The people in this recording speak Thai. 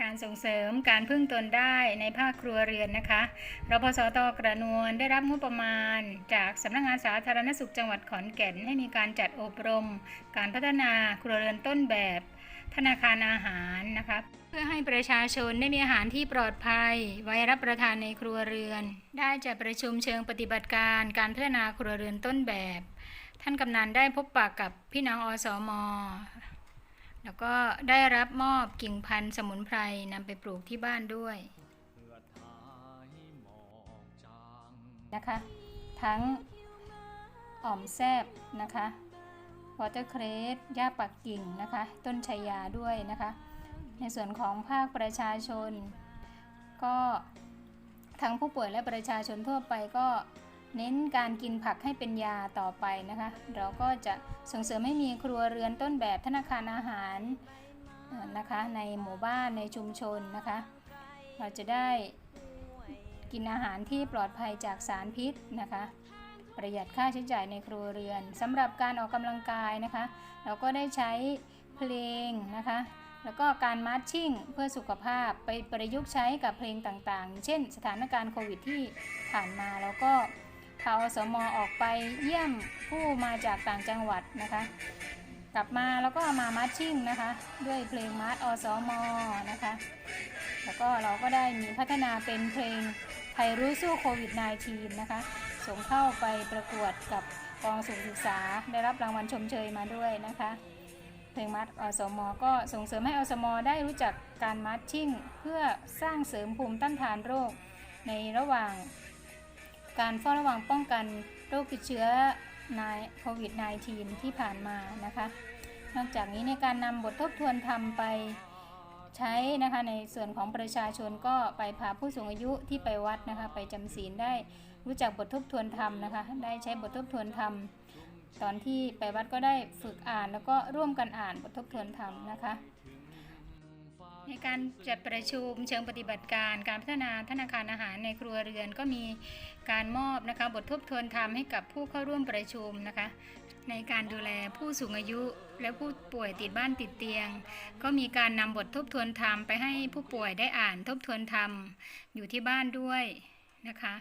การส่งเสริมการพึ่งตนได้ในภาคครัวเรือนนะคะรพสตกระนวลได้รับงบประมาณ จากสำนักงานสาธารณสุขจังหวัดขอนแก่น ให้มีการจัดอบรม การพัฒนาครัวเรือนต้นแบบ ธนาคารอาหารนะคะเพื่อให้ประชาชนได้มีอาหารที่ปลอดภัย ไว้รับประทานในครัวเรือน ได้จัดประชุมเชิงปฏิบัติการการพัฒนาครัวเรือนต้นแบบ ท่านกำนันได้พบปะกับพี่น้องอสม แล้วก็ได้รับมอบกิ่งพันธุ์สมุนไพรนำไปปลูกที่บ้านด้วยนะคะ ทั้งอ่อมแซบนะคะวอเตอร์เครสหญ้าปักกิ่งนะคะ ต้นชายาด้วยนะคะ ในส่วนของภาคประชาชน ก็ทั้งผู้ป่วยและประชาชนทั่วไปก็ เน้นการกินผักให้เป็นยาต่อไปนะคะ เราก็จะส่งเสริมให้มีครัวเรือนต้นแบบธนาคารอาหารนะคะในหมู่บ้านในชุมชนนะคะ เราจะได้กินอาหารที่ปลอดภัยจากสารพิษนะคะ ประหยัดค่าใช้จ่ายในครัวเรือนสำหรับการออกกำลังกายนะคะ เราก็ได้ใช้เพลงนะคะแล้วก็การมาร์ชชิ่งเพื่อสุขภาพไปประยุกต์ใช้กับเพลงต่างๆ เช่น สถานการณ์โควิดที่ผ่านมาแล้วก็ พาอสมออกไปเยี่ยมผู้มาจากต่างจังหวัดนะคะ กลับมาแล้วก็มามาร์ชิ่งนะคะ ด้วยเพลงมาร์ชอสมอนะคะ แล้วก็เราก็ได้มีพัฒนาเป็นเพลงไทยรู้สู้โควิด -19 นะคะ ส่งเข้าไปประกวดกับกองสุขศึกษาได้รับรางวัลชมเชยมาด้วยนะคะ เพลงมัดอสมอก็ส่งเสริมให้อสมอได้รู้จักการมัดชิ่ง เพื่อสร้างเสริมภูมิต้านทานโรค ในระหว่าง การเฝ้าระวังป้องกันโรคติดเชื้อในโควิด -19 ที่ผ่านมานะคะ นอกจากนี้ในการนำบททบทวนธรรมไปใช้นะคะในส่วนของประชาชนก็ไปพาผู้สูงอายุที่ไปวัดนะคะ ไปจำศีลได้รู้จักบททบทวนธรรมนะคะ ได้ใช้บททบทวนธรรมตอนที่ไปวัดก็ได้ฝึกอ่านแล้วก็ร่วมกันอ่านบททบทวนธรรมนะคะ ในการจัดประชุมเชิงปฏิบัติการการพัฒนาธนาคารอาหารในครัวเรือนก็มีการมอบนะคะบททบทวนธรรมให้กับผู้เข้าร่วมประชุมนะคะ ในการดูแลผู้สูงอายุและผู้ป่วยติดบ้านติดเตียง ก็มีการนำบททบทวนธรรมไปให้ผู้ป่วยได้อ่านทบทวนธรรมอยู่ที่บ้านด้วยนะคะ